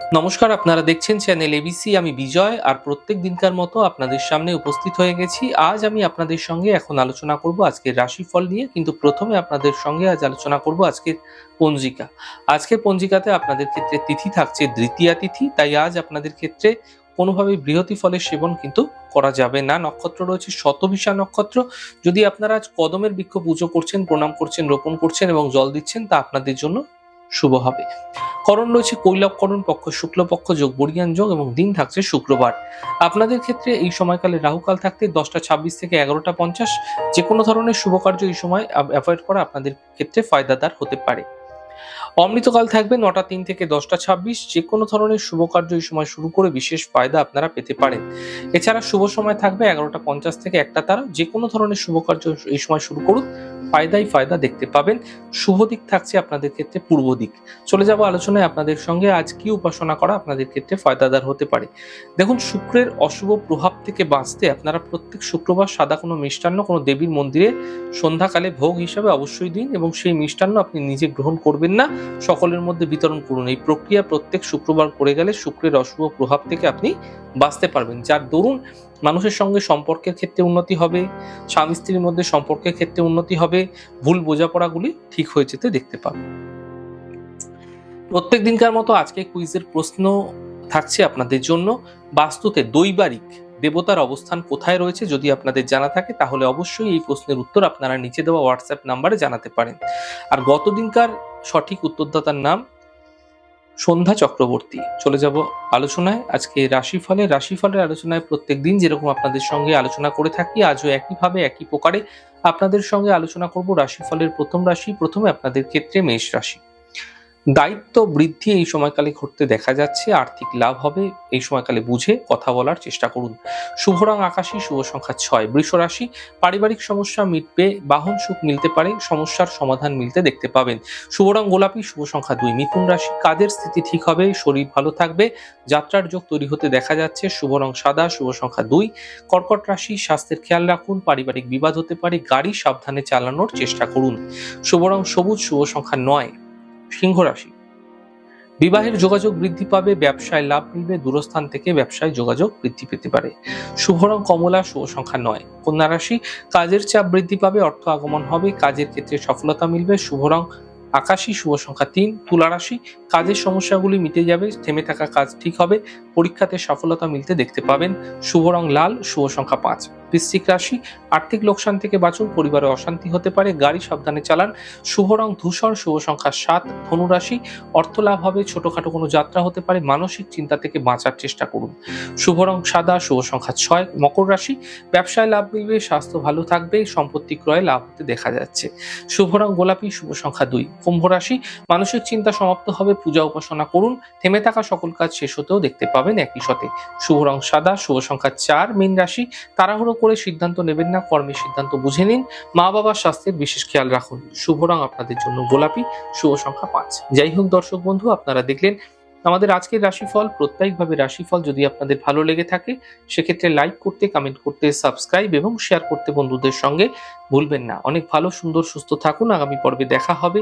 নমস্কার, আপনারা দেখছেন চ্যানেল এবিসি আমি বিজয়, আর প্রত্যেক দিনকার মতো আপনাদের সামনে উপস্থিত হয়ে গেছি। আজ আমি আপনাদের সঙ্গে এখন আলোচনা করব আজকের রাশিফল নিয়ে, কিন্তু প্রথমে আপনাদের সঙ্গে আজ আলোচনা করব আজকের পঞ্জিকা। আজকের পঞ্জিকাতে আপনাদের ক্ষেত্রে তিথি থাকছে দ্বিতীয়া তিথি, তাই আজ আপনাদের ক্ষেত্রে কোনোভাবে বৃহতি ফলের সেবন কিন্তু করা যাবে না। নক্ষত্র রয়েছে শতবিশা নক্ষত্র। যদি আপনারা আজ কদমের বৃক্ষ পুজো করছেন, প্রণাম করছেন, রোপণ করছেন এবং জল দিচ্ছেন, তা আপনাদের জন্য শুভ হবে। করণ রয়েছে কৈলবকরণ পক্ষ শুক্লপক্ষ যোগ বরিয়ান যোগ এবং দিন থাকছে শুক্রবার। আপনাদের ক্ষেত্রে এই সময়কালে রাহুকাল থাকতে দশটা ছাব্বিশ থেকে এগারোটা পঞ্চাশ যে কোনো ধরনের শুভ কার্য এই সময় অ্যাভয়েড করা আপনাদের ক্ষেত্রে ফায়দাদার হতে পারে। অমৃতকাল থাকবে নটা তিন থেকে দশটা ছাব্বিশ। যে কোনো ধরনের শুভ কার্য এই সময় শুরু করে বিশেষ ফায়দা আপনারা পেতে পারেন। এছাড়া শুভ সময় থাকবে এগারোটা পঞ্চাশ থেকে একটা তারা। যে কোনো ধরনের শুভ কার্য এই সময় শুরু করুন ফায়দাই ফায়দা দেখতে পাবেন। শুভ দিক থাকছে আপনাদের ক্ষেত্রে পূর্ব দিক। চলে যাব আলোচনায় আপনাদের সঙ্গে আজ কি উপাসনা করা আপনাদের ক্ষেত্রে ফায়দাদার হতে পারে। দেখুন, শুক্রের অশুভ প্রভাব থেকে বাঁচতে আপনারা প্রত্যেক শুক্রবার সাদা কোনো মিষ্টান্ন, কোনো দেবীর মন্দিরে সন্ধ্যাকালে ভোগ হিসাবে অবশ্যই দিন এবং সেই মিষ্টান্ন আপনি নিজে গ্রহণ করবেন না। সকলের মধ্যে বিতরণ করুন। এই প্রক্রিয়া প্রত্যেক শুক্রবার করে গেলে শুক্রের অশুভ প্রভাব থেকে আপনি বাঁচতে পারবেন। যার দরুন মানুষের সঙ্গে সম্পর্কের ক্ষেত্রে উন্নতি হবে, স্বামী স্ত্রীর মধ্যে সম্পর্কের ক্ষেত্রে উন্নতি হবে, ভুল বোঝাপড়াগুলি ঠিক হয়ে যেতে দেখতে পাবেন প্রত্যেক দিনকার মতো আজকে কুইজের প্রশ্ন থাকছে আপনাদের জন্য। বাস্তুতে দৈবারিক দেবতার অবস্থান কোথায় রয়েছে যদি আপনাদের জানা থাকে, তাহলে অবশ্যই এই প্রশ্নের উত্তর আপনারা নিচে দেওয়া হোয়াটসঅ্যাপ নাম্বারে জানাতে পারেন। আর গত দিনকার সঠিক উত্তরদাতার নাম সন্ধ্যা চক্রবর্তী। চলে যাব আলোচনায়। আজকে রাশিফলে, রাশিফলের আলোচনায় প্রত্যেক দিন যেরকম আপনাদের সঙ্গে আলোচনা করে থাকি, আজও একইভাবে, একই প্রকারে আপনাদের সঙ্গে আলোচনা করব রাশিফলের প্রথম রাশি, প্রথমে আপনাদের ক্ষেত্রে মেষ রাশি। দায়িত্ব বৃদ্ধি এই সময়কালে ঘটতে দেখা যাচ্ছে। আর্থিক লাভ হবে এই সময়কালে বুঝে কথা বলার চেষ্টা করুন। শুভ রং আকাশী শুভ সংখ্যা ছয়। বৃষ রাশি, পারিবারিক সমস্যা মিটবে, বাহন সুখ মিলতে পারে, সমস্যার সমাধান মিলতে দেখতে পাবেন। শুভ রং গোলাপি, শুভ সংখ্যা দুই। মিথুন রাশি, কাজের স্থিতি ঠিক হবে, শরীর ভালো থাকবে, যাত্রার যোগ তৈরি হতে দেখা যাচ্ছে, শুভ রং সাদা, শুভ সংখ্যা দুই। কর্কট রাশি, স্বাস্থ্যের খেয়াল রাখুন, পারিবারিক বিবাদ হতে পারে, গাড়ি সাবধানে চালানোর চেষ্টা করুন। শুভ রং সবুজ, শুভ সংখ্যা নয়। সিংহ রাশি। বিবাহের যোগাযোগ বৃদ্ধি পাবে, ব্যবসায় লাভ মিলবে, দূরস্থান থেকে ব্যবসায় যোগাযোগ বৃদ্ধি পেতে পারে। শুভ রং কমলা, শুভ সংখ্যা নয়। কন্যা রাশি, কাজের চাপ বৃদ্ধি পাবে, অর্থ আগমন হবে, কাজের ক্ষেত্রে সফলতা মিলবে, শুভ রং আকাশী, শুভ সংখ্যা তিন। তুলা রাশি, কাজের সমস্যাগুলি মিটে যাবে, থেমে থাকা কাজ ঠিক হবে পরীক্ষাতে সফলতা মিলতে দেখতে পাবেন শুভ রং লাল, শুভ সংখ্যা পাঁচ। বৃশ্চিক রাশি, আর্থিক লোকসান থেকে বাঁচুন, পরিবারে অশান্তি হতে পারে, গাড়ি সাবধানে চালান, শুভ রং ধূসর, শুভ সংখ্যা সাত। ধনু রাশি, অর্থ লাভ হবে, ছোটখাটো কোনো যাত্রা হতে পারে, মানসিক চিন্তা থেকে বাঁচার চেষ্টা করুন। শুভ রং সাদা, শুভ সংখ্যা ছয়। মকর রাশি, ব্যবসায় লাভ মিলবে, স্বাস্থ্য ভালো থাকবে, সম্পত্তি ক্রয়ে লাভ হতে দেখা যাচ্ছে। শুভ রং গোলাপি, শুভ সংখ্যা দুই। কুম্ভ রাশি, মানসিক চিন্তা সমাপ্ত হবে, পূজা উপাসনা করুন, থেমে থাকা সকল কাজ শেষ হতেও দেখতে পাবেন একই সাথে। শুভ রং সাদা, শুভ সংখ্যা চার মীন রাশি। তাড়াহুড়ো করে সিদ্ধান্ত নেবেন না কর্মের সিদ্ধান্ত বুঝে নিন। মা বাবার স্বাস্থ্যের বিশেষ খেয়াল রাখুন। শুভ রং আপনাদের জন্য গোলাপি, শুভ সংখ্যা পাঁচ। যাই হোক দর্শক বন্ধু, আপনারা দেখলেন আমাদের আজকের রাশিফল। প্রত্যেকভাবে রাশিফল যদি আপনাদের ভালো লেগে থাকে, সেক্ষেত্রে লাইক করতে কমেন্ট করতে, সাবস্ক্রাইব এবং শেয়ার করতে বন্ধুদের সঙ্গে ভুলবেন না। অনেক ভালো, সুন্দর, সুস্থ থাকুন। আগামী পর্বে দেখা হবে।